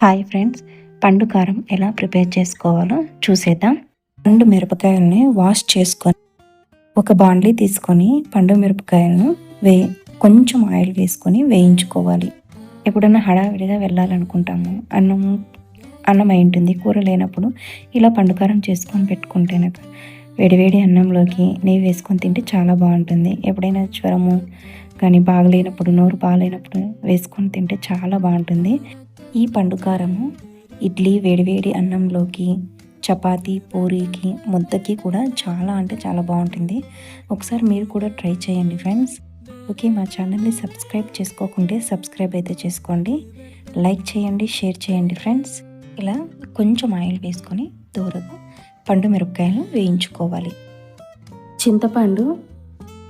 Hi friends పండు కారం ఎలా ప్రిపేర్ చేసుకోవాలో చూసేద్దాం. పండు మిరపకాయలని వాష్ చేసుకొని ఒక బాండ్లీ తీసుకొని పండు మిరపకాయలను వే కొంచెం ఆయిల్ వేసుకొని వేయించుకోవాలి. ఎప్పుడన్నా హడావిడిగా వెళ్ళాలనుకుంటాము. అన్నం అన్నం అయి ఉంటుంది కూర లేనప్పుడు ఇలా పండుకారం చేసుకొని పెట్టుకుంటే వేడివేడి అన్నంలోకి నెయ్యి వేసుకొని తింటే చాలా బాగుంటుంది. ఎప్పుడైనా జ్వరము కానీ బాగలేనప్పుడు నోరు బాగలేనప్పుడు వేసుకొని తింటే చాలా బాగుంటుంది. ఈ పండుకారము ఇడ్లీ వేడివేడి అన్నంలోకి చపాతి పూరీకి ముద్దకి కూడా చాలా అంటే చాలా బాగుంటుంది. ఒకసారి మీరు కూడా ట్రై చేయండి ఫ్రెండ్స్. ఓకే మా ఛానల్ని సబ్స్క్రైబ్ చేసుకోకుంటే సబ్స్క్రైబ్ అయితే చేసుకోండి. లైక్ చేయండి షేర్ చేయండి ఫ్రెండ్స్. ఇలా కొంచెం ఆయిల్ వేసుకొని దూరగా పండు మిరపకాయలు వేయించుకోవాలి. చింతపండు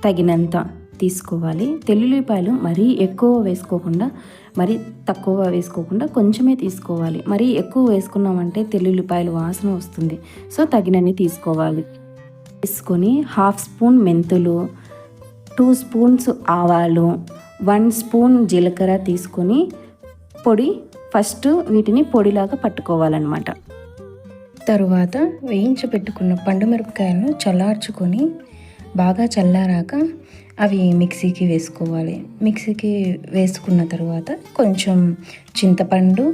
తగినంత తీసుకోవాలి. తెల్లుల్లిపాయలు మరీ ఎక్కువ వేసుకోకుండా మరీ తక్కువ వేసుకోకుండా కొంచెమే తీసుకోవాలి. మరీ ఎక్కువ వేసుకున్నామంటే తెల్లుల్లిపాయలు వాసన వస్తుంది. సో తగినన్ని తీసుకోవాలి. తీసుకొని హాఫ్ స్పూన్ మెంతులు టూ స్పూన్స్ ఆవాలు వన్ స్పూన్ జీలకర్ర తీసుకొని పొడి ఫస్ట్ వీటిని పొడిలాగా పట్టుకోవాలన్నమాట. తరువాత వేయించి పెట్టుకున్న పండు మిరపకాయలను చల్లార్చుకొని బాగా చల్లారాక అవి మిక్సీకి వేసుకోవాలి. మిక్సీకి వేసుకున్న తర్వాత కొంచెం చింతపండు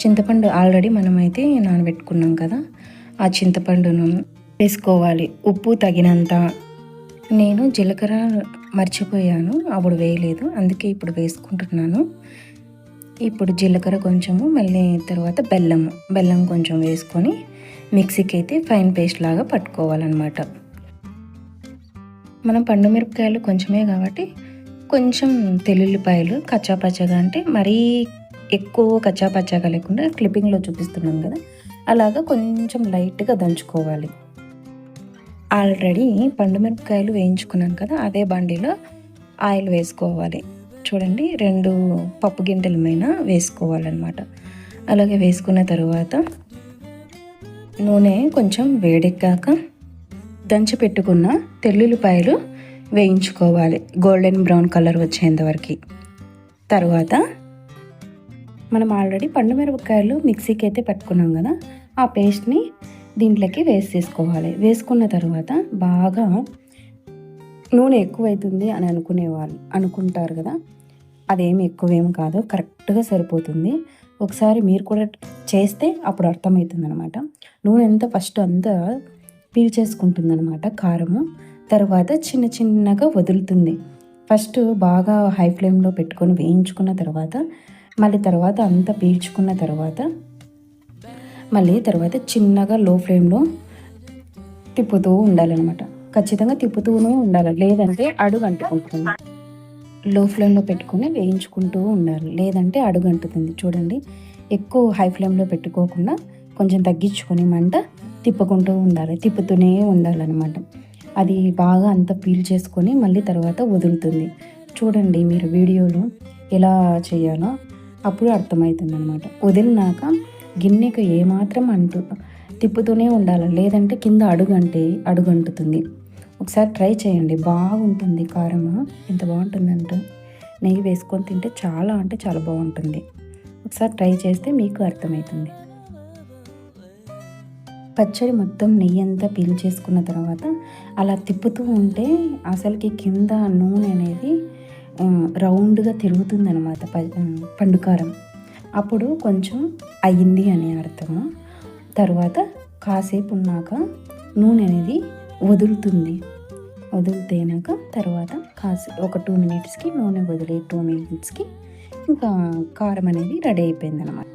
చింతపండు ఆల్రెడీ మనమైతే నానబెట్టుకున్నాం కదా ఆ చింతపండును వేసుకోవాలి. ఉప్పు తగినంత. నేను జీలకర్ర మర్చిపోయాను అప్పుడు వేయలేదు అందుకే ఇప్పుడు వేసుకుంటున్నాను. ఇప్పుడు జీలకర్ర కొంచెము మళ్ళీ తర్వాత బెల్లం బెల్లం కొంచెం వేసుకొని మిక్సీకి అయితే ఫైన్ పేస్ట్ లాగా పట్టుకోవాలన్నమాట. మనం పండు మిరపకాయలు కొంచెమే కాబట్టి కొంచెం తెల్లుల్లిపాయలు కచ్చాపచ్చగా అంటే మరీ ఎక్కువ కచ్చాపచ్చాగా లేకుండా క్లిప్పింగ్లో చూపిస్తున్నాం కదా అలాగా కొంచెం లైట్గా దంచుకోవాలి. ఆల్రెడీ పండు మిరపకాయలు వేయించుకున్నాను కదా అదే బండిలో ఆయిల్ వేసుకోవాలి. చూడండి రెండు పప్పు గింటల మీద వేసుకోవాలన్నమాట. అలాగే వేసుకున్న తర్వాత నూనె కొంచెం వేడెక్కాక దంచి పెట్టుకున్న తెల్లుల్లిపాయలు వేయించుకోవాలి. గోల్డెన్ బ్రౌన్ కలర్ వచ్చేంతవరకు తర్వాత మనం ఆల్రెడీ పండు మిరపకాయలు మిక్సీకి అయితే పెట్టుకున్నాం కదా ఆ పేస్ట్ని దీంట్లోకి వేసేసుకోవాలి. వేసుకున్న తర్వాత బాగా నూనె ఎక్కువైతుంది అని అనుకునేవాళ్ళు అనుకుంటారు కదా. అదేమి ఎక్కువేం కాదు కరెక్ట్గా సరిపోతుంది. ఒకసారి మీరు కూడా చేస్తే అప్పుడు అర్థమవుతుంది అనమాట నూనె ఎంత ఫస్ట్ అంతా పీల్చేసుకుంటుంది అనమాట కారము. తర్వాత చిన్న చిన్నగా వదులుతుంది. ఫస్ట్ బాగా హై ఫ్లేమ్లో పెట్టుకొని వేయించుకున్న తర్వాత మళ్ళీ తర్వాత అంతా పీల్చుకున్న తర్వాత మళ్ళీ తర్వాత చిన్నగా లో ఫ్లేమ్లో తిప్పుతూ ఉండాలన్నమాట. ఖచ్చితంగా తిప్పుతూనే ఉండాలి. లేదంటే అడుగు అంటుకుంటుంది. లో ఫ్లేమ్లో పెట్టుకొని వేయించుకుంటూ ఉండాలి. లేదంటే అడుగు అంటుతుంది. చూడండి ఎక్కువ హై ఫ్లేమ్లో పెట్టుకోకుండా కొంచెం తగ్గించుకొని మంట తిప్పుకుంటూ ఉండాలి తిప్పుతూనే ఉండాలన్నమాట. అది బాగా అంత పీల్ చేసుకొని మళ్ళీ తర్వాత వదులుతుంది. చూడండి మీరు వీడియోలో ఎలా చేయాలో అప్పుడు అర్థమవుతుంది అనమాట వదిలినాక గిన్నెకు ఏమాత్రం అంటు తిప్పుతూనే ఉండాలి. లేదంటే కింద అడుగంటే అడుగంటుతుంది. ఒకసారి ట్రై చేయండి. బాగుంటుంది కారం. ఎంత బాగుంటుందంటే. నెయ్యి వేసుకొని తింటే చాలా అంటే చాలా బాగుంటుంది. ఒకసారి ట్రై చేస్తే మీకు అర్థమవుతుంది. పచ్చడి మొత్తం నెయ్యి అంతా పీల్చేసుకున్న తర్వాత అలా తిప్పుతూ ఉంటే అసలుకి కింద నూనె అనేది రౌండ్గా తిరుగుతుంది అనమాట పండుకారం. అప్పుడు కొంచెం అయ్యింది అని అర్థము. తర్వాత కాసేపు ఉన్నాక నూనె అనేది వదులుతుంది. వదిలితేనాక తర్వాత కాసే ఒక టూ మినిట్స్కి నూనె వదిలే టూ మినిట్స్కి ఇంకా కారం అనేది రెడీ అయిపోయింది అనమాట